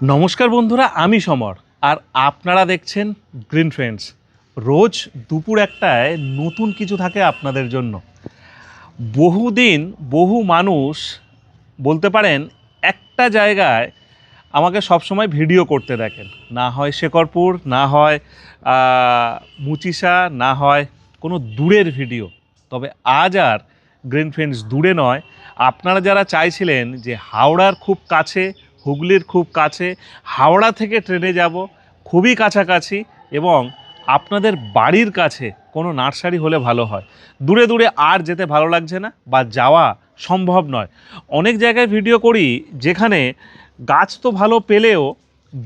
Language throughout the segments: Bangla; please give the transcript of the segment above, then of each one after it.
নমস্কার বন্ধুরা, আমি সমর। আর আপনারা দেখছেন গ্রিন ফ্রেন্ডস রোজ দুপুর একটায় নতুন কিছু থাকে আপনাদের জন্য। বহুদিন বহু মানুষ বলতে পারেন একটা জায়গায় আমাকে সবসময় ভিডিও করতে দেখেন। না হয় শেখরপুর, না হয় মুচিসা, না হয় কোনো দূরের ভিডিও। তবে আজ আর গ্রিন ফ্রেন্ডস দূরে নয়। আপনারা যারা চাইছিলেন যে হাওড়ার খুব কাছে হুগলির খুব কাছে। হাওড়া থেকে ট্রেনে যাব, খুবই কাছাকাছি এবং আপনাদের বাড়ির কাছে কোনো নার্সারি হলে ভালো হয়। দূরে দূরে আর যেতে ভালো লাগছে না বা যাওয়া সম্ভব নয়। অনেক জায়গায় ভিডিও করি যেখানে গাছ তো ভালো পেলেও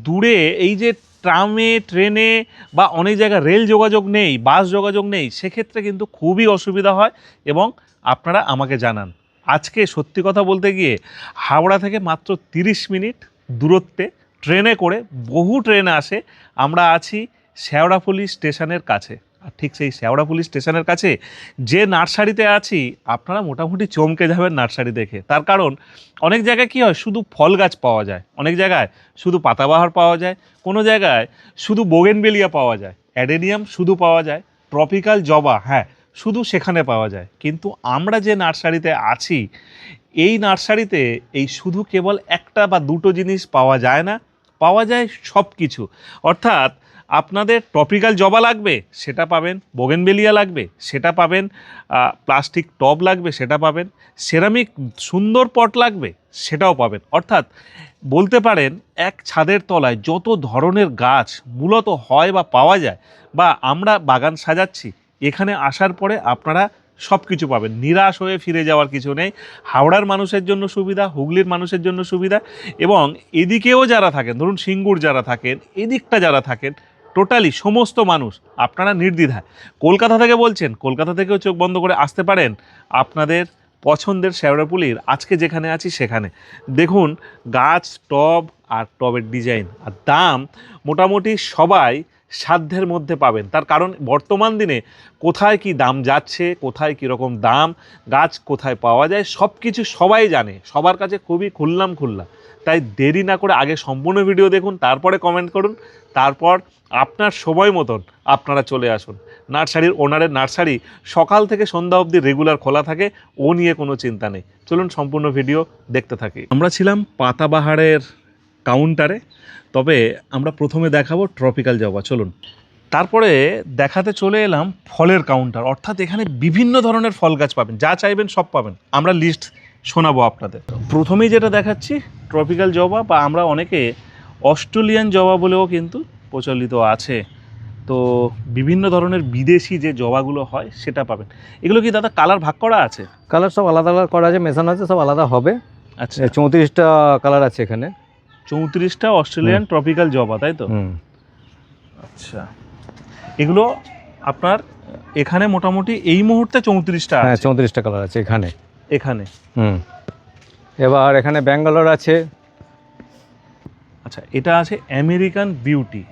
দূরে এই যে ট্রামে, ট্রেনে বা অনেক জায়গায় রেল যোগাযোগ নেই, বাস যোগাযোগ নেই, সেক্ষেত্রে কিন্তু খুবই অসুবিধা হয় এবং আপনারা আমাকে জানান। আজকে সত্যি কথা বলতে গিয়ে হাওড়া থেকে মাত্র তিরিশ মিনিট দূরত্বে ট্রেনে করে বহু ট্রেন আসে। আমরা আছি শেওড়াফুলি স্টেশনের কাছে। আর ঠিক সেই শেওড়াফুলি স্টেশনের কাছে যে নার্সারিতে আছি, আপনারা মোটামুটি চমকে যাবেন নার্সারি দেখে। তার কারণ, অনেক জায়গায় কী হয়, শুধু ফল গাছ পাওয়া যায়। অনেক জায়গায় শুধু পাতাবাহার পাওয়া যায়। কোনো জায়গায় শুধু বোগেনবেলিয়া পাওয়া যায়। অ্যাডেনিয়াম শুধু পাওয়া যায়। ট্রপিক্যাল জবা হ্যাঁ শুধু সেখানে পাওয়া যায়। কিন্তু আমরা যে নার্সারিতে আছি, এই নার্সারিতে এই শুধু কেবল একটা বা দুটো জিনিস পাওয়া যায় না, পাওয়া যায় সব কিছু অর্থাৎ আপনাদের ট্রপিক্যাল জবা লাগবে, সেটা পাবেন, বোগেনবেলিয়া লাগবে, সেটা পাবেন প্লাস্টিক টব লাগবে, সেটা পাবেন, সেরামিক সুন্দর পট লাগবে, সেটাও পাবেন। অর্থাৎ বলতে পারেন, এক ছাদের তলায় যত ধরনের গাছ মূলত হয় বা পাওয়া যায়, বা আমরা বাগান সাজাচ্ছি এখানে আসার পরে আপনারা সব কিছু পাবেন। নিরাশ হয়ে ফিরে যাওয়ার কিছু নেই। হাওড়ার মানুষের জন্য সুবিধা, হুগলির মানুষের জন্য সুবিধা এবং এদিকেও যারা থাকেন, ধরুন সিঙ্গুর যারা থাকেন, এদিকটা যারা থাকেন, টোটালি সমস্ত মানুষ আপনারা নির্দ্বিধায়। কলকাতা থেকে বলছেন, কলকাতা থেকেও চোখ বন্ধ করে আসতে পারেন আপনাদের পছন্দের শ্যাওড়াপুলির আজকে যেখানে আছি সেখানে। দেখুন, গাছ, টব আর টবের ডিজাইন। আর দাম মোটামুটি সবাই সাধ্যের মধ্যে পাবেন। তার কারণ বর্তমান দিনে কোথায় কি দাম যাচ্ছে, কোথায় কী রকম দাম, গাছ কোথায় পাওয়া যায় সব কিছু সবাই জানে। সবার কাছে খুবই খুললাম খুললাম তাই দেরি না করে আগে সম্পূর্ণ ভিডিও দেখুন, তারপরে কমেন্ট করুন, তারপর আপনার সময় মতন আপনারা চলে আসুন। নার্সারির ওনারের নার্সারি সকাল থেকে সন্ধ্যা অবধি রেগুলার খোলা থাকে, ও নিয়ে কোনো চিন্তা নেই। চলুন সম্পূর্ণ ভিডিও দেখতে থাকি। আমরা ছিলাম পাতাবাহারের কাউন্টারে তবে আমরা প্রথমে দেখাবো ট্রপিক্যাল জবা চলুন। তারপরে দেখাতে চলে এলাম ফলের কাউন্টার অর্থাৎ এখানে বিভিন্ন ধরনের ফল গাছ পাবেন যা চাইবেন সব পাবেন। আমরা লিস্ট শোনাবো আপনাদের। প্রথমেই যেটা দেখাচ্ছি ট্রপিক্যাল জবা বা আমরা অনেকে অস্ট্রেলিয়ান জবা বলেও কিন্তু প্রচলিত আছে। তো বিভিন্ন ধরনের বিদেশি যে জবাগুলো হয় সেটা পাবেন। এগুলো কি দাদা কালার ভাগ করা আছে? কালার সব আলাদা আলাদা করা আছে মেশানো আছে সব আলাদা হবে। আচ্ছা। চৌত্রিশটা কালার আছে এখানে। চৌত্রিশটা অস্ট্রেলিয়ান ট্রপিক্যাল জবা তাই তো? আচ্ছা। এগুলো আপনার এখানে মোটামুটি এই মুহূর্তে চৌত্রিশটা হ্যাঁ চৌত্রিশটা কালার আছে এখানে। এখানে। হুম। এবার এখানে ব্যাঙ্গালোর আছে। আচ্ছা এটা আছে আমেরিকান বিউটি।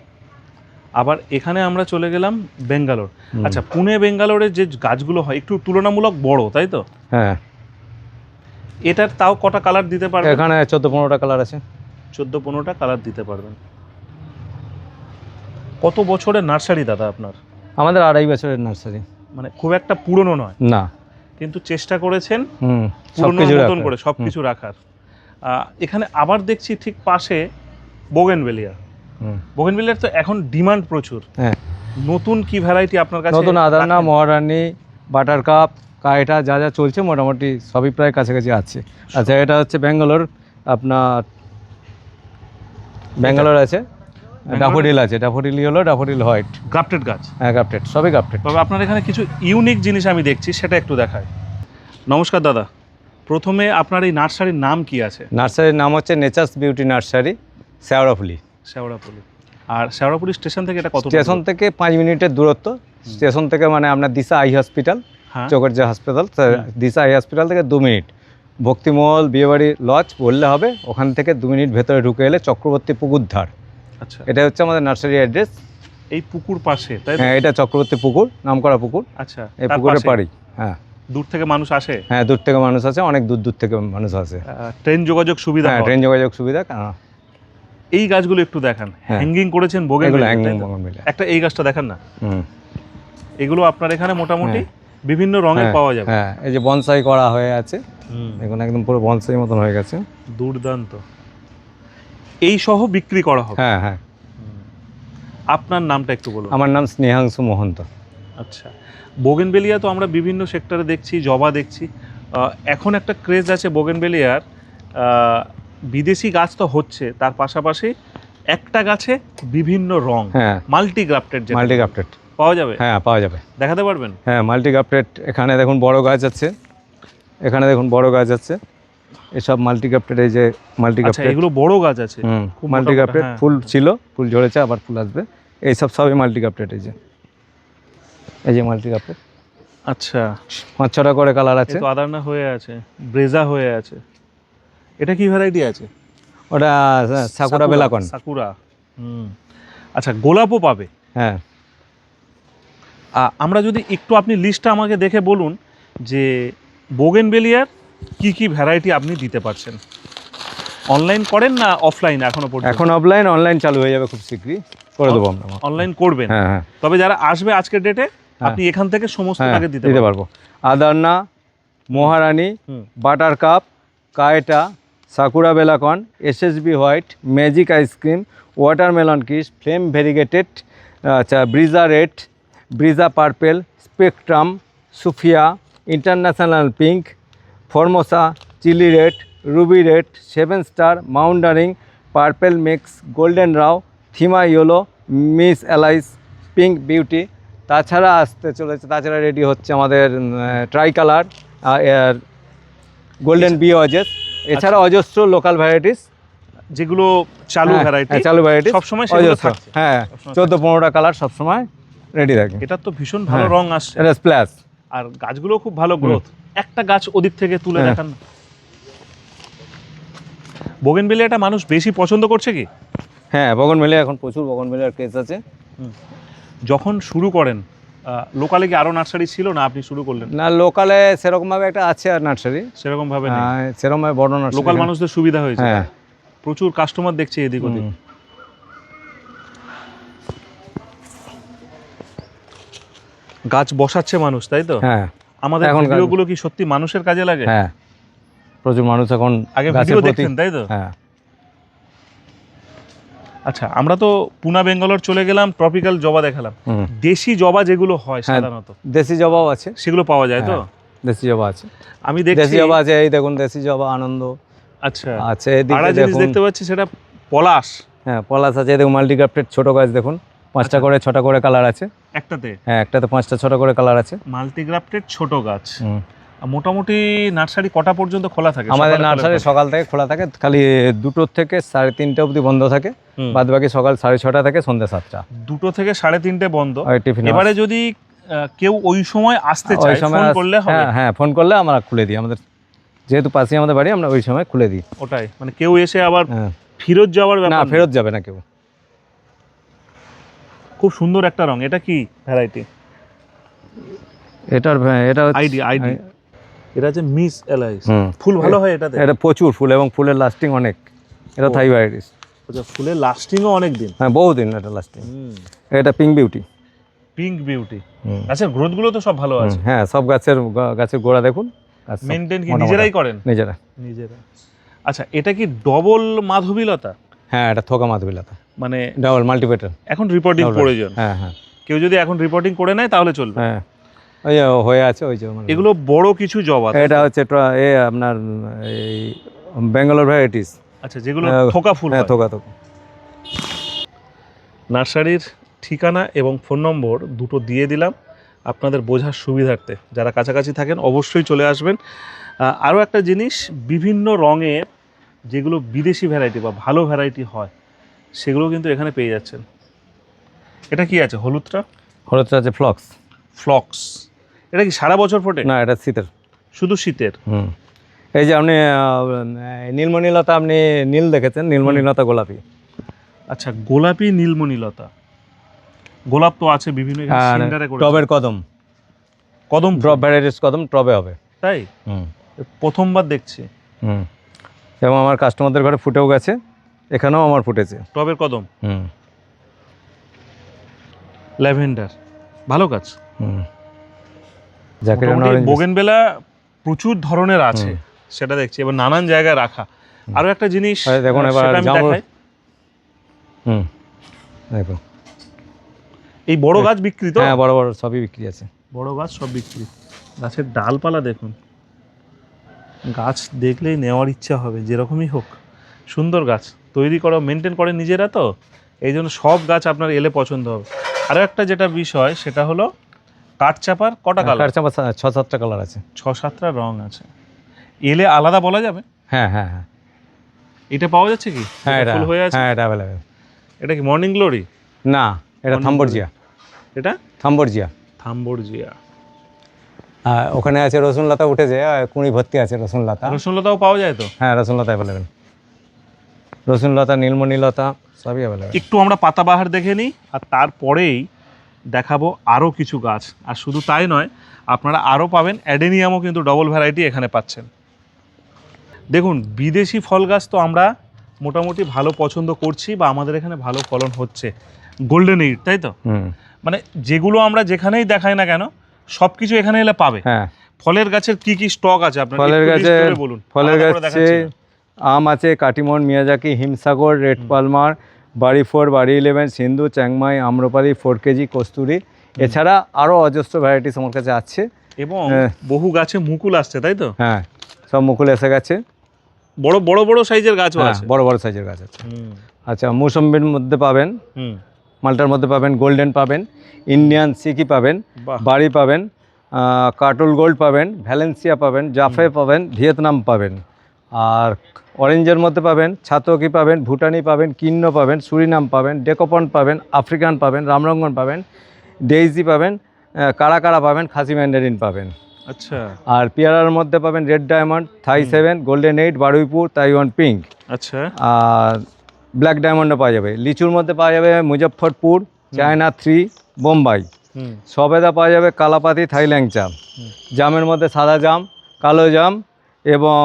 আবার এখানে আমরা চলে গেলাম বেঙ্গালোর আচ্ছা পুনে বেঙ্গালোরের যে গাছগুলো হয় একটু তুলনামূলক বড় তাই তো? হ্যাঁ। এটার তাও কটা কালার দিতে পারবেন? এখানে চোদ্দ পনেরোটা কালার আছে। চোদ্দ পনেরোটা কালার দিতে পারবেন। কত বছরের নার্সারি দাদা আপনার? আমাদের আড়াই বছরের নার্সারি মানে খুব একটা পুরনো নয়। না। কিন্তু চেষ্টা করেছেন পুরোনো মতন করে সব কিছু রাখার। এখানে আবার দেখছি ঠিক পাশে বোগেনভেলিয়া বোগেনভেলিয়ার তো এখন ডিমান্ড প্রচুর। হ্যাঁ। নতুন কি ভ্যারাইটি আপনার কাছে নতুন আদানা? মহারানি বাটার কাপ কায়টা যা যা চলছে মোটামুটি সবই প্রায় কাছাকাছি আছে। আচ্ছা এটা হচ্ছে ব্যাঙ্গালোর আপনার ব্যাঙ্গালোর আছে? ডাফোডিল আছে ডাফোডিল হলো ডাফোডিল হোয়াইট। গ্রাফটেড গাছ? হ্যাঁ গাপটেড সবই গ্রাফটেড। তবে আপনার এখানে কিছু ইউনিক জিনিস আমি দেখছি সেটা একটু দেখায় নমস্কার দাদা প্রথমে আপনার এই নার্সারির নাম কি আছে? নার্সারির নাম হচ্ছে nature's beauty nursery Sheoraphuli Sheoraphuli আর শেওড়াপুলি স্টেশন থেকে এটা কত স্টেশন থেকে পাঁচ মিনিটের দূরত্ব। স্টেশন থেকে মানে আপনার দিশা আই হসপিটাল হ্যাঁ। যে হাসপাতাল দিশা আই হসপিটাল থেকে দু মিনিট। ভক্তিমহল বিয়েবাড়ি লজ বললে হবে ওখান থেকে দু মিনিট ভেতরে ঢুকে এলে চক্রবর্তী পুকুর ধার। আচ্ছা। এটা হচ্ছে আমাদের নার্সারি অ্যাড্রেস এই পুকুর পাশে তাই হ্যাঁ এটা চক্রবর্তী পুকুর নামকরা পুকুর। আচ্ছা এই পুকুরের পাড়ি হ্যাঁ। দূর থেকে মানুষ আসে? হ্যাঁ দূর থেকে মানুষ আছে অনেক দূর দূর থেকে মানুষ আহ, ট্রেন যোগাযোগ সুবিধা হ্যাঁ ট্রেন যোগাযোগ সুবিধা। এই গাছগুলো একটু দেখান। হ্যাঁ। হ্যাঙ্গিং করেছেন বগনভিলিয়া একটা এই গাছটা দেখান না। এগুলো আপনার এখানে মোটামুটি? হ্যাঁ। বিভিন্ন রঙের হ্যাঁ, পাওয়া যাবে। হ্যাঁ এই যে বনসাই করা হয়ে আছে। হুম, দেখুন একদম পুরো বনসাই মতন হয়ে গেছে। দুর্দান্ত। এই সহ বিক্রি করা হবে। হ্যাঁ হ্যাঁ। আপনার নামটা একটু বলুন। আমার নাম স্নেহাংশু মহন্ত। আচ্ছা। বোগেনবেলিয়া তো আমরা বিভিন্ন সেক্টরে দেখছি জবা দেখছি। এখন একটা ক্রেজ আছে বোগেনবেলিয়ার। বিদেশি গাছ তো হচ্ছে তার পাশাপাশি একটা গাছে বিভিন্ন রং মাল্টি গ্রাফটেড মাল্টি গ্রাফটেড পাওয়া যাবে? হ্যাঁ পাওয়া যাবে। দেখাতে পারবেন? হ্যাঁ মাল্টি গ্রাফটেড এখানে দেখুন বড় গাছ আছে। এখানে দেখুন বড় গাছ আছে। এসব মাল্টি গ্রাফটেড এই যে মাল্টি আচ্ছা এগুলো বড় গাছ আছে। খুব মাল্টি গ্রাফটেড হ্যাঁ। ফুল ছিল ফুল ঝরেছে আবার ফুল আসবে। এইসব সবই মাল্টি গ্রাফটেড এই যে। এই যে মাল্টি গ্রাফটেড আচ্ছা। পাঁচ ছটা করে কালার আছে। আদারনা হয়ে আছে ব্রেজা হয়ে আছে। এটা কি ভ্যারাইটি আছে? ওটা সাকুরা বেলাকন। সাকুরা হুম। আচ্ছা গোলাপও পাবে। হ্যাঁ। আমরা যদি একটু আপনি লিস্টটা আমাকে দেখে বলুন যে বোগেনবেলিয়ার কি কি ভ্যারাইটি আপনি দিতে পারছেন। অনলাইন করেন না অফলাইন এখনও পর্যন্ত? এখন অফলাইন অনলাইন চালু হয়ে যাবে খুব শীঘ্রই। করে দেবো আমরা। অনলাইন করবেন? হ্যাঁ হ্যাঁ। তবে যারা আসবে আজকের ডেটে আপনি এখান থেকে সমস্ত হ্যাঁ টাকা দিতে দিতে পারব। আদারনা মহারানী। বাটার কাপ কায়টা Sakura বেলাকন SSB white magic ice cream watermelon kiss flame variegated আচ্ছা ব্রিজা রেড ব্রিজা purple spectrum Sufia international pink Formosa chilli red ruby red seven star মাউন্ডারিং purple mix golden রাও থিমা yellow miss Alice pink beauty. তাছাড়া আসতে চলেছে তাছাড়া রেডি হচ্ছে আমাদের ট্রাই কালার গোল্ডেন বি অজেস। এছাড়া অজস্র লোকাল ভ্যারাইটিস যেগুলো চালু ভ্যারাইটি হ্যাঁ, চালু ভ্যারাইটিস সবসময় সেগুলো হ্যাঁ চোদ্দ পনেরোটা কালার সবসময়। রেডি থাকে। এটার তো ভীষণ ভালো হ্যাঁ। রং আসছে। এটা স্প্ল্যাশ আর গাছগুলো খুব ভালো গ্রোথ একটা গাছ ওদিক থেকে তুলে হ্যাঁ। দেখান। বোগেনবেলিয়াটা মানুষ বেশি পছন্দ করছে কি? হ্যাঁ বগন মেলে এখন প্রচুর বগন মেলের কেস আছে যখন শুরু করেন লোকালে কি আরও নার্সারি ছিল না আপনি শুরু করলেন? না লোকালে সেরকমভাবে একটা আছে আর নার্সারি সেরকম ভাবে নেই সেরকমভাবে বড় নার্সারি লোকাল মানুষদের সুবিধা হয়েছে। হ্যাঁ। প্রচুর কাস্টমার দেখছে এদিক ওদিক। গাছ বসাচ্ছে মানুষ তাই তো? হ্যাঁ। আমাদের এখন ভিডিওগুলো কি সত্যি মানুষের কাজে লাগে? হ্যাঁ। প্রচুর মানুষ এখন আগে ভিডিও দেখতেন তাই তো? হ্যাঁ। আচ্ছা আমরা তো পুনা বেঙ্গালোর চলে গেলাম ট্রপিক্যাল জবা দেখালাম। দেশি জবা যেগুলো হয় হ্যাঁ। সাধারণত। দেশি জবাও আছে। সেগুলো পাওয়া যায় তো? হ্যাঁ, দেশি জবা আছে। আমি দেশি জবা আছে এই দেখুন দেশি জবা আনন্দ। আচ্ছা আছে আরেকটা এদিকে দেখুন। দেখতে পাচ্ছি সেটা পলাশ। হ্যাঁ পলাশ আছে দেখুন মাল্টিগ্রাফটেড ছোট গাছ দেখুন। পাঁচটা আচ্ছা। করে ছটা করে কালার আছে। একটাতে? হ্যাঁ একটাতে পাঁচটা ছটা করে কালার আছে। মাল্টিগ্রাফটেড ছোট গাছ। মোটামুটি নার্সারি কটা পর্যন্ত খোলা থাকে? আমাদের নার্সারি সকাল থেকে খোলা থাকে খালি দুটোর থেকে সাড়ে তিনটে অবধি বন্ধ থাকে। বাদ বাকি সকাল সাড়ে ছটা থেকে সন্ধ্যে সাতটা। দুটো থেকে সাড়ে তিনটে বন্ধ। এবারে যদি কেউ ওই সময় আসতে চায় সময় ফোন করলে হ্যাঁ হ্যাঁ ফোন করলে আমরা খুলে দিই। আমাদের যেহেতু পাশেই আমাদের বাড়ি আমরা ওই সময় খুলে দিই। ওটাই মানে কেউ এসে আবার হ্যাঁ। ফেরত যাওয়ার না। ফেরত যাবে না কেউ। খুব সুন্দর একটা রং। এটা কি ভ্যারাইটি এটার এটা আইডি আইডি এটা হচ্ছে মিস এলাইস ফুল ভালো হয় এটাতে? এটা প্রচুর ফুল এবং ফুলের লাস্টিং অনেক। এটা। থাই ভ্যারাইটিস আচ্ছা ফুলের লাস্টিংও অনেক দিন হ্যাঁ বহুদিন এটা লাস্টিং এটা পিঙ্ক বিউটি পিঙ্ক বিউটি আচ্ছা গ্রোথগুলো তো সব ভালো আছে। হ্যাঁ সব গাছের গাছের গোড়া দেখুন। মেনটেন কি। নিজেরাই করেন? নিজেরা। নিজেরা। আচ্ছা এটা কি ডবল মাধবীলতা? হ্যাঁ এটা থোকা মাধবিলাতা। মানে ডাবল মাল্টিপেটার এখন রিপোর্টিং প্রয়োজন হ্যাঁ হ্যাঁ। কেউ যদি এখন রিপোর্টিং করে নেয় তাহলে চলবে। হ্যাঁ। ওই হয়ে আছে ওই যে এগুলো বড় কিছু জবা এটা হচ্ছে এ আপনার এই ব্যাঙ্গালোর ভ্যারাইটিস আচ্ছা যেগুলো হ্যাঁ, থোকা ফুল হ্যাঁ থোকা থোকা। নার্সারির ঠিকানা এবং ফোন নম্বর দুটো দিয়ে দিলাম। আপনাদের বোঝার সুবিধার্থে। যারা কাছাকাছি থাকেন অবশ্যই চলে আসবেন। আরও একটা জিনিস বিভিন্ন রঙের যেগুলো বিদেশি ভ্যারাইটি বা ভালো ভ্যারাইটি হয় সেগুলো কিন্তু এখানে পেয়ে যাচ্ছেন। এটা কি আছে হলুদটা? হলুদটা আছে ফ্লক্স। ফ্লক্স। এটা কি সারা বছর ফোটে? না এটা শীতের। শুধু শীতের? হুম। এই যে আপনি নীলমণিলতা আপনি নীল দেখেছেন নীলমণিলতা গোলাপি। আচ্ছা গোলাপি নীলমণিলতা। গোলাপ তো আছে বিভিন্ন টবের কদম। কদম ড্রপ ভ্যারাইটিস কদম টবে হবে। তাই? হুম। প্রথমবার দেখছি। হুম। এবং আমার কাস্টমারদের ঘরে ফুটেও গেছে। এখানেও আমার ফুটেছে। টবের কদম? হুম। ল্যাভেন্ডার। ভালো গাছ হুম। বোগেনবেলা প্রচুর ধরনের আছে সেটা দেখছি। এবার নানান জায়গায় রাখা। আরও একটা জিনিস দেখুন এবার। হুম। দেখুন। এই বড় গাছ বিক্রি তো? হ্যাঁ বড় বড় সবই বিক্রি আছে। বড় গাছ সব বিক্রি। গাছের ডালপালা দেখুন। গাছ দেখলেই নেওয়ার ইচ্ছা হবে যেরকমই হোক। সুন্দর গাছ। তৈরি করা মেনটেন করে নিজেরা তো? এই জন্য সব গাছ আপনার এলে পছন্দ হবে। আরও একটা যেটা বিষয় সেটা হলো কাঠচাপার কটা কালার কার চাপা ছ সাতটা কালার আছে। ছ সাতটা রং আছে। এলে আলাদা বলা যাবে? হ্যাঁ হ্যাঁ হ্যাঁ। এটা পাওয়া যাচ্ছে কি? হ্যাঁ এটা ফুল হয়ে আছে? হ্যাঁ এটা অ্যাভেলেবেল এটা কি মর্নিং গ্লোরি না এটা থাম্বরজিয়া। এটা? থাম্বরজিয়া। থাম্বরজিয়া। আর ওখানে আছে রসুন লতা উঠেছে আর কুঁড়ি ভর্তি আছে রসুন লতা রসুনলতাও পাওয়া যায় তো? হ্যাঁ রসুন লতা অ্যাভেলেবেল রসুন লতা নীলমণি লতা সবই অ্যাভেলেবেল একটু আমরা পাতাবাহার দেখে নিই আর তারপরেই দেখাবো আরও কিছু গাছ। আর শুধু তাই নয় আপনারা আরও পাবেন অ্যাডেনিয়ামও কিন্তু ডবল ভ্যারাইটি এখানে পাচ্ছেন। দেখুন বিদেশি ফল গাছ তো আমরা মোটামুটি ভালো পছন্দ করছি বা আমাদের এখানে ভালো ফলন হচ্ছে। গোল্ডেন ইট তাই তো? মানে যেগুলো আমরা যেখানেই দেখাই না কেন সব কিছু এখানে এলে পাবে। হ্যাঁ। ফলের গাছের কি কি স্টক আছে আপনার ফলের গাছে বলুন। ফলের গাছে। আম আছে Katimon Miyazaki Himsagar red Palmer Bari four Bari eleven Sindhu Chiang Mai Amrapali four K G Kasturi. এছাড়া আরও অজস্র ভ্যারাইটিস আমার কাছে আছে। এবং হ্যাঁ। বহু গাছে মুকুল আসছে তাই তো? হ্যাঁ সব মুকুল এসে গেছে। বড় বড় বড় সাইজের গাছও হ্যাঁ আছে? বড় বড় সাইজের গাছ আছে। আচ্ছা মৌসম্বির মধ্যে পাবেন মালটার মধ্যে পাবেন গোল্ডেন পাবেন ইন্ডিয়ান সিকি পাবেন বাড়ি পাবেন কাটল গোল্ড পাবেন ভ্যালেন্সিয়া পাবেন জাফে পাবেন ভিয়েতনাম পাবেন। আর অরেঞ্জের মধ্যে পাবেন ছাতকি পাবেন ভুটানি পাবেন কিন্ন পাবেন সুরিনাম পাবেন ডেকোপন পাবেন আফ্রিকান পাবেন রামরঙ্গন পাবেন ডেইজি পাবেন কারা কারা পাবেন খাসি ম্যান্ডারিন পাবেন। আচ্ছা। আর পেয়ারার মধ্যে পাবেন red diamond Thai seven golden eight Baruipur Taiwan pink. আচ্ছা। আর ব্ল্যাক ডায়মন্ডও পাওয়া যাবে। লিচুর মধ্যে পাওয়া যাবে মুজফ্ফরপুর চায়না থ্রি বোম্বাই। সবেদা পাওয়া যাবে কালাপাতি থাই ল্যাংচা জামের মধ্যে সাদা জাম কালো জাম এবং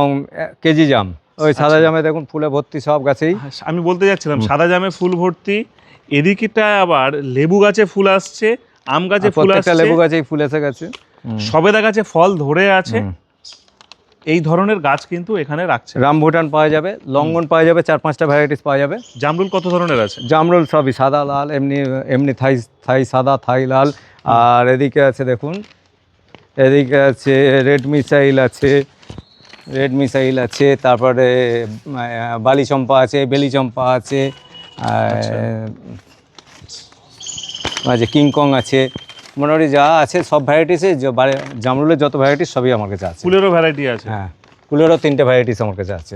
কেজি জাম। ওই সাদা জামে দেখুন ফুলে ভর্তি সব গাছেই। আমি বলতে যাচ্ছিলাম সাদা জামে ফুল ভর্তি এদিকটা আবার লেবু গাছে ফুল আসছে আম গাছে ফুল আসছে। লেবু গাছেই ফুল এসে গেছে। সবেদা গাছে ফল ধরে আছে। এই ধরনের গাছ কিন্তু এখানে রাখছে রামভুটান পাওয়া যাবে লঙ্গন পাওয়া যাবে চার পাঁচটা ভ্যারাইটিস পাওয়া যাবে। জামরুল কত ধরনের আছে? জামরুল সবই সাদা লাল এমনি এমনি থাই থাই সাদা থাই লাল। আর এদিকে আছে দেখুন এদিকে আছে রেড মিসাইল আছে রেড মিসাইল আছে তারপরে বালি চম্পা আছে বেলি চম্পা আছে আর আছে কিংকং আছে মোটামুটি যা আছে সব ভ্যারাইটিসে জামরুলের যত ভ্যারাইটিস সবই আমার কাছে আছে। ফুলেরও ভ্যারাইটি আছে? হ্যাঁ ফুলেরও তিনটে ভ্যারাইটিস আমার কাছে আছে।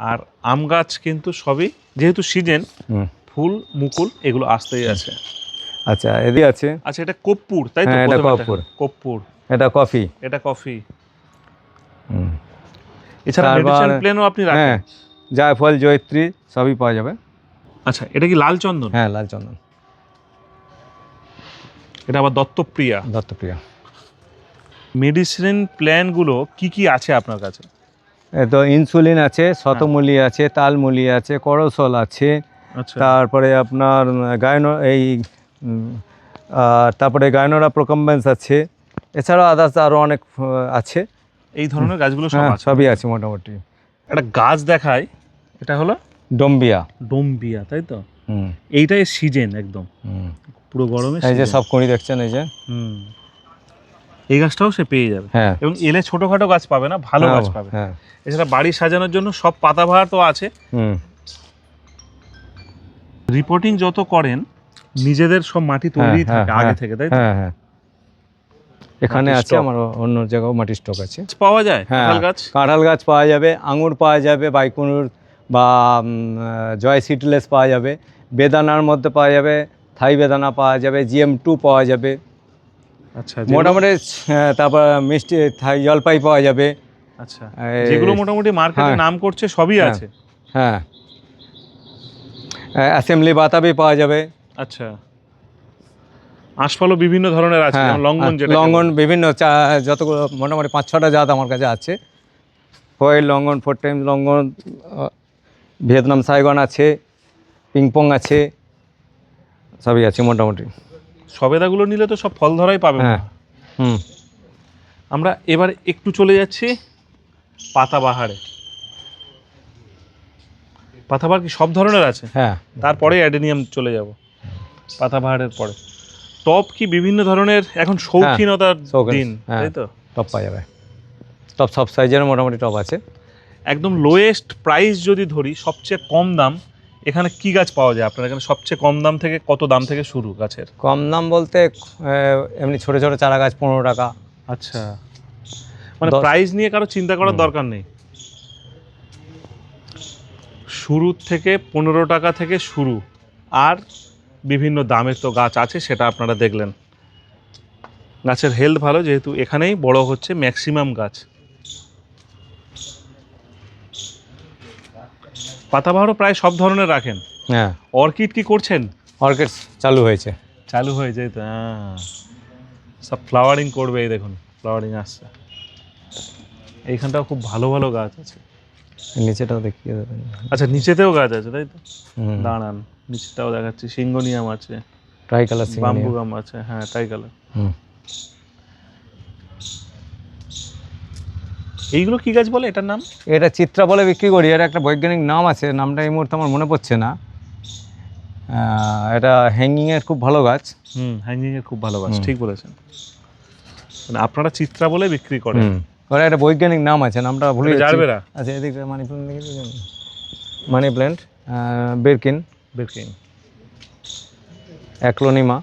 আর আম গাছ কিন্তু সবই যেহেতু সিজন ফুল মুকুল এগুলো আসতেই আছে। আচ্ছা এদিকে আছে? আচ্ছা এটা কপ্পুর তাই তো হ্যাঁ, এটা প্রথমে কর্পূর। কর্পূর এটা কফি। এটা কফি। হুম। এছাড়া তারপর- মেডিসিন প্লেনও আপনি রাখেন। হ্যাঁ জায়ফল জয়ত্রী সবই পাওয়া যাবে। আচ্ছা এটা কি লাল চন্দন? হ্যাঁ লাল চন্দন। এটা আবার দত্তপ্রিয়া। দত্তপ্রিয়া। মেডিসিন প্ল্যানগুলো কি কি আছে আপনার কাছে? তো ইনসুলিন আছে শতমূলি আছে তালমূলি আছে করসল আছে আচ্ছা। তারপরে আপনার গায়নো এই তারপরে গায়নোরা প্রকম্বেন্স আছে। এছাড়াও আদার্স আরও অনেক আছে। এই ধরনের গাছগুলো সব হ্যাঁ আছে। সবই আছে মোটামুটি। একটা গাছ দেখায় এটা হলো ডম্বিয়া। ডোমবিয়া তাই তো? এইটাই সিজন একদম। পুরো গরমে এই যে সব কুড়ি দেখছেন এই যে? হুম। এই গাছটাও সে পেয়ে যাবে। হ্যাঁ। এবং এলে ছোটখাটো গাছ পাবে না ভালো হ্যাঁ, গাছ পাবে। হ্যাঁ। এছাড়া বাড়ি সাজানোর জন্য সব পাতাবাহার তো আছে। হুম। রিপোর্টিং যত করেন নিজেদের সব মাটি তৈরি থাকে আগে থেকে তাই তো? এখানে আছে আমার অন্য জায়গাও মাটির স্টক আছে। পাওয়া যায়? হ্যাঁ গাছ? কাঁঠাল গাছ পাওয়া যাবে আঙুর পাওয়া যাবে বাইকুনুর বা জয় সিডলেস পাওয়া যাবে বেদানার মধ্যে পাওয়া যাবে থাই বেদানা পাওয়া যাবে জিএম টু পাওয়া যাবে। আচ্ছা মোটামুটি তারপর মিষ্টি থাই জলপাই পাওয়া যাবে। আচ্ছা যেগুলো মোটামুটি মার্কেটে হ্যাঁ। নাম করছে সবই হ্যাঁ। আছে? হ্যাঁ। অ্যাসেম্বলি বাতাবি পাওয়া যাবে। আচ্ছা। আশফলও বিভিন্ন ধরনের আছে লঙ্গন যেমন লঙ্ঘন যেটা লঙ্ঘন বিভিন্ন যতগুলো মোটামুটি পাঁচ ছটা জাত আমার কাছে আছে। White longan four time longan Vietnam Saigon আছে পিংপং আছে সবই আছে মোটামুটি। সবেদাগুলো নিলে তো সব ফল ধরাই পাবে। হ্যাঁ হুম। আমরা এবার একটু চলে যাচ্ছি পাতাবাহারে পাতাবাহার কি সব ধরনের আছে? হ্যাঁ। তারপরে অ্যাডেনিয়াম চলে যাব। পাতাবাহারের পরে। টপ কি বিভিন্ন ধরনের এখন শৌখিনতার শৌখিন, দিন হ্যাঁ। তাই তো? টপ পাওয়া যাবে। টপ সব সাইজের মোটামুটি টপ আছে। একদম লোয়েস্ট প্রাইস যদি ধরি সবচেয়ে কম দাম এখানে কি গাছ পাওয়া যায় আপনার? এখানে সবচেয়ে কম দাম থেকে কত দাম থেকে শুরু গাছের? কম দাম বলতে এমনি ছোটো ছোটো চারা গাছ পনেরো টাকা। আচ্ছা। মানে প্রাইস নিয়ে কারও চিন্তা করার দরকার নেই। শুরু থেকে পনেরো টাকা থেকে শুরু। আর বিভিন্ন দামের তো গাছ আছে সেটা আপনারা দেখলেন। গাছের হেলথ ভালো যেহেতু এখানেই বড় হচ্ছে ম্যাক্সিমাম গাছ। পাতাবাহারও প্রায় সব ধরনের রাখেন। হ্যাঁ। অর্কিড কি করছেন? অর্কিড চালু হয়েছে। চালু হয়ে যায় তো হ্যাঁ। সব ফ্লাওয়ারিং করবে এই দেখুন ফ্লাওয়ারিং আসছে। এইখানটাও খুব ভালো ভালো গাছ আছে। নিচেটাও দেখিয়ে দেবেন। আচ্ছা নিচেতেও গাছ আছে তাই তো? দাঁড়ান নিচেটাও দেখাচ্ছি। সিঙ্গনিয়াম আছে ট্রাই কালার বাম্বু গাম আছে হ্যাঁ গেল হুম। এইগুলো কি গাছ বলে এটার নাম? এটা চিত্রা বলে বিক্রি করি এর একটা বৈজ্ঞানিক নাম আছে নামটা এই মুহূর্তে আমার মনে পড়ছে না। এটা হ্যাঙ্গিংয়ের খুব ভালো গাছ। হুম হ্যাঙ্গিং এর খুব ভালো গাছ ঠিক বলেছেন। মানে আপনারা চিত্রা বলে বিক্রি করেন। ওরা একটা বৈজ্ঞানিক নাম আছে নামটা ভুলে জারবেরা আচ্ছা এদিকে মানি প্ল্যান্ট দেখে মানি প্ল্যান্ট বেরকিন বিক্রি অ্যাক্লোনিমা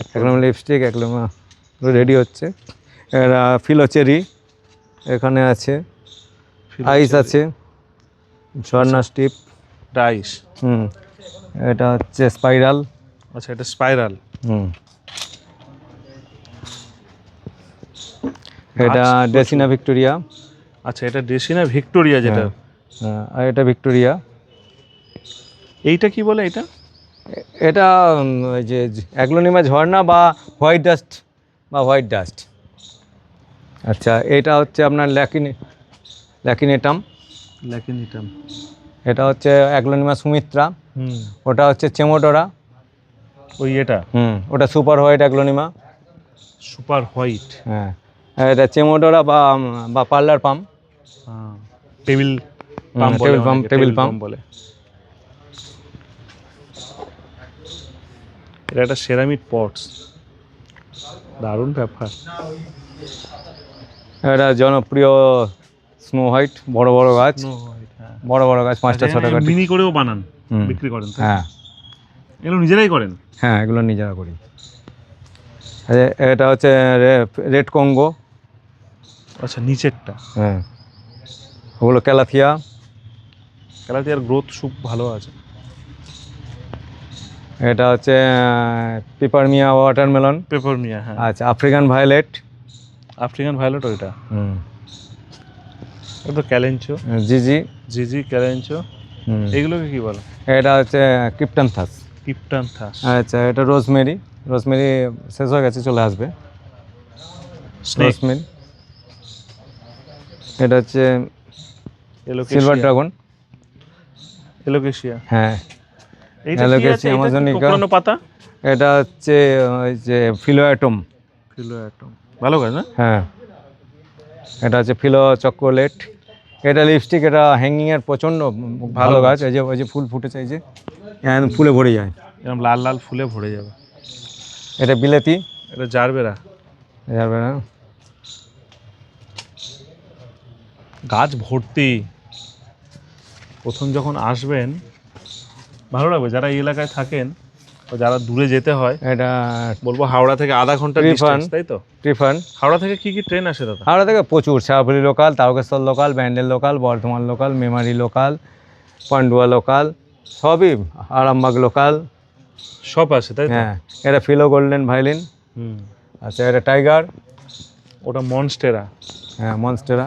অ্যাক্লোনিমা লিপস্টিক অ্যাক্লোনিমা রেডি হচ্ছে। এরা ফিলোচেরি এখানে আছে। আইস আছে। ঝর্ণা স্টিপ ডাইস হুম এটা হচ্ছে স্পাইরাল আচ্ছা এটা স্পাইরাল হুম। এটা ডেসিনা ভিক্টোরিয়া আচ্ছা এটা ডেসিনা ভিক্টোরিয়া যেটা। হ্যাঁ, আর এটা ভিক্টোরিয়া এইটা কি বলে এটা? এটা যে অ্যাগ্লোনিমা ঝর্ণা বা হোয়াইট ডাস্ট বা হোয়াইট ডাস্ট। আচ্ছা এটা হচ্ছে আপনার ল্যাকিনে ল্যাকিনেটাম। ল্যাকিনেটাম। এটা হচ্ছে অ্যাগ্লোনিমা সুমিত্রা। হুম। ওটা হচ্ছে চেমোডোরা। ওই এটা? হুম ওটা super white aglaonema. Super white. হ্যাঁ। এটা চেমোডোরা বা বা parlour palm table pump table pump, table pump। বলে। এটা একটা সেরামিক পটস। দারুণ ব্যাপার। এটা জনপ্রিয় স্নো হোয়াইট বড় বড় গাছ। হ্যাঁ। বড় বড় গাছ পাঁচটা ছটা গাছ মিনি করেও বানান। বিক্রি করেন হ্যাঁ। এগুলো নিজেরাই করেন? হ্যাঁ এগুলো নিজেরা করি। এটা হচ্ছে রেড কঙ্গো। আচ্ছা নিচেরটা হ্যাঁ। ওগুলো ক্যালাথিয়া। ক্যালাথিয়ার গ্রোথ খুব ভালো আছে। এটা হচ্ছে পিপারমিয়া ওয়াটারমেলন পেপার মিয়া হ্যাঁ। আচ্ছা আফ্রিকান ভায়োলেট আফ্রিকান ভায়োলেট ওইটা হুম। এটা ক্যালেঞ্চো জিজি জিজি ক্যালেঞ্চো হুম। এইগুলোকে কি বলে? এটা হচ্ছে কিপটান ক্রিপ্টানথাস কিপটান থাস আচ্ছা এটা রোজমেরি রোজমেরি শেষ হয়ে গেছে চলে আসবে। রোজমেরি এটা হচ্ছে সিলভার এলোকেশিয়া ড্রাগন এলোকেশিয়া। হ্যাঁ। এইটা কি Alocasia আছে? এইটা কি amazonica। কোঁকড়ানো পাতা? এটা হচ্ছে ওই যে ফিলোঅ্যাটম ফিলোঅ্যাটম ভালো গাছ না? হ্যাঁ। এটা হচ্ছে ফিলো চকোলেট এটা লিপস্টিক এটা হ্যাঙ্গিংয়ের প্রচণ্ড ভালো গাছ এই যে ওই যে ফুল ফুটেছে এই যে। একদম ফুলে ভরে যায়। এরকম লাল লাল ফুলে ভরে যাবে। এটা বিলাতি এটা জারবেরা যাবে না গাছ ভর্তি। প্রথম যখন আসবেন ভালো লাগবে যারা এই এলাকায় থাকেন বা যারা দূরে যেতে হয়। এটা বলব হাওড়া থেকে আধা ঘণ্টা। ডিস্টেন্স তাই তো? ট্রিফান হাওড়া থেকে কি কি ট্রেন আসে দাদা? হাওড়া থেকে প্রচুর Sheoraphuli local Tarakeswar local Bandel local Bardhaman local Memari local Pandua local সবই আরামবাগ লোকাল সব আছে তাই হ্যাঁ এটা ফিলো গোল্ডেন ভাইলিন হুম। আচ্ছা এটা টাইগার। ওটা মনস্টেরা। হ্যাঁ মনস্টেরা।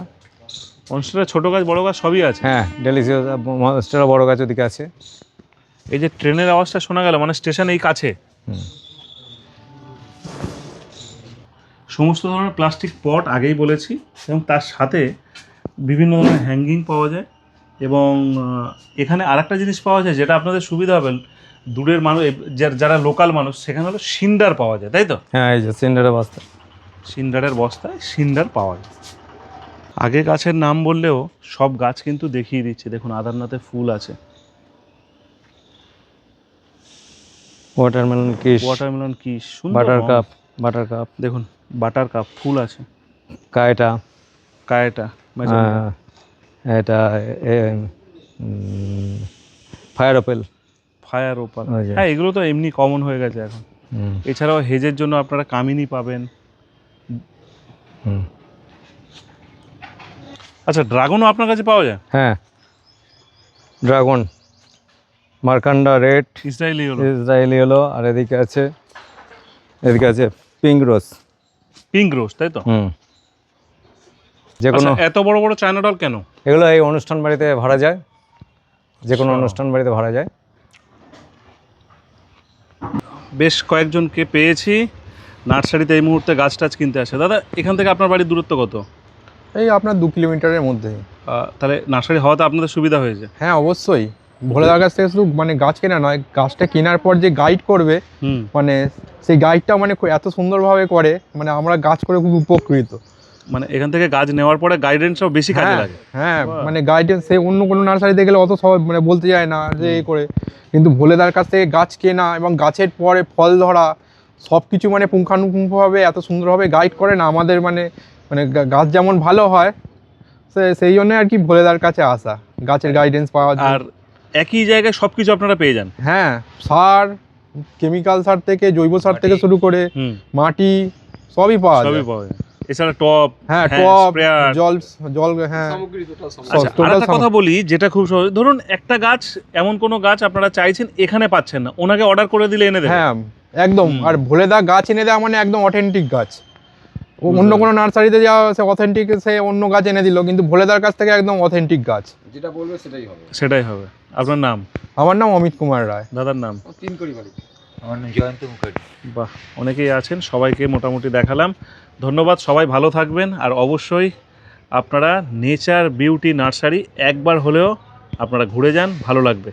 মনস্টেরা ছোট গাছ বড় গাছ সবই আছে। হ্যাঁ ডেলিসিয়াস মনস্টেরা বড় গাছ ওদিকে আছে। এই যে ট্রেনের আওয়াজটা শোনা গেল মানে স্টেশন এই কাছে। সমস্ত ধরনের প্লাস্টিক পট আগেই বলেছি এবং তার সাথে বিভিন্ন ধরনের হ্যাঙ্গিং পাওয়া যায় এবং এখানে আরেকটা জিনিস পাওয়া যায় যেটা আপনাদের সুবিধা হবে। দূরের মানুষ যারা লোকাল মানুষ সেখানে হলো সিন্ডার পাওয়া যায় তাই তো? হ্যাঁ এই যে সিন্ডারের বস্তা। সিন্ডারের বস্তায় সিন্ডার পাওয়া যায়। আগে গাছের নাম বললেও সব গাছ কিন্তু দেখিয়ে দিচ্ছে। দেখুন আদারনাথে ফুল আছে। ওয়াটারমেলন কিস ওয়াটারমেলন কি সুন্দর বাটার কাপ বাটার কাপ দেখুন বাটার কাপ ফুল আছে। কায়টা। কায়টা এটা ফায়ার অপেল ফায়ার ওপাল হ্যাঁ এগুলো তো এমনি কমন হয়ে গেছে এখন। এছাড়াও হেজের জন্য আপনারা কামিনী পাবেন। আচ্ছা ড্রাগনও আপনার কাছে পাওয়া যায়? হ্যাঁ। ড্রাগন মার্কান্ডা রেড ইসরায়েলি হলো। ইসরায়েলি হলো আর এদিকে আছে এদিকে আছে পিঙ্ক রোজ পিঙ্ক রোজ তাই তো? হুম। যে কোনো আচ্ছা, এত বড় বড় চায়না ডল কেন? এগুলো এই অনুষ্ঠান বাড়িতে ভাড়া যায়। যে কোনো আচ্ছা। অনুষ্ঠান বাড়িতে ভাড়া যায়। বেশ কয়েকজনকে পেয়েছি। নার্সারিতে এই মুহূর্তে গাছ টাছ কিনতে আসে। দাদা এখান থেকে আপনার বাড়ির দূরত্ব কত? এই আপনার দু কিলোমিটারের মধ্যে তাহলে নার্সারি হওয়াতে আপনাদের সুবিধা হয়েছে? হ্যাঁ অবশ্যই। ভোলেদার কাছ থেকে শুধু মানে গাছ কেনা নয় গাছটা কেনার পর যে গাইড করবে মানে সেই গাইডটা মানে খুব এত সুন্দরভাবে করে মানে আমরা গাছ করে খুব উপকৃত। মানে এখান থেকে গাছ নেওয়ার পরে গাইডেন্সও বেশি কাজে হ্যাঁ লাগে। হ্যাঁ মানে গাইডেন্স সে অন্য কোনো নার্সারিতে গেলে অত সহজ মানে বলতে যায় না যে এই করে। কিন্তু ভোলেদার কাছ থেকে গাছ কেনা এবং গাছের পরে ফল ধরা সব কিছু মানে পুঙ্খানুপুঙ্খভাবে এত সুন্দরভাবে গাইড করে না আমাদের মানে মানে গা- গাছ যেমন ভালো হয় সে সেই জন্য আর কি ভোলেদার কাছে আসা গাছের গাইডেন্স পাওয়া। আর একই জায়গায় সব কিছু আপনারা পেয়ে যান। হ্যাঁ সার কেমিক্যাল সার থেকে জৈব সার থেকে শুরু করে মাটি সবই পাওয়া সবই পাওয়া যায়। এছাড়া টপ হ্যাঁ হ্যাঁ, টপ জল জল হ্যাঁ। আচ্ছা আর কথা বলি যেটা খুব সহজ। ধরুন একটা গাছ এমন কোনো গাছ আপনারা চাইছেন এখানে পাচ্ছেন না। ওনাকে অর্ডার করে দিলে এনে দেবে হ্যাঁ একদম। আর ভোলেদা গাছ এনে দেওয়া মানে একদম অথেন্টিক গাছ। অন্য কোনো নার্সারিতে যাওয়া সে অথেন্টিক সে অন্য গাছ এনে দিল কিন্তু ভোলেদার কাছ থেকে একদম অথেন্টিক গাছ। যেটা বলবে সেটাই হবে। সেটাই হবে। আপনার নাম? আমার নাম অমিত কুমার রায়। দাদার নাম? তিন করি আমার নাম জয়ন্ত মুখার্জি। বাহ অনেকেই আছেন সবাইকে মোটামুটি দেখালাম। ধন্যবাদ সবাই ভালো থাকবেন। আর অবশ্যই আপনারা নেচার বিউটি নার্সারি একবার হলেও আপনারা ঘুরে যান ভালো লাগবে।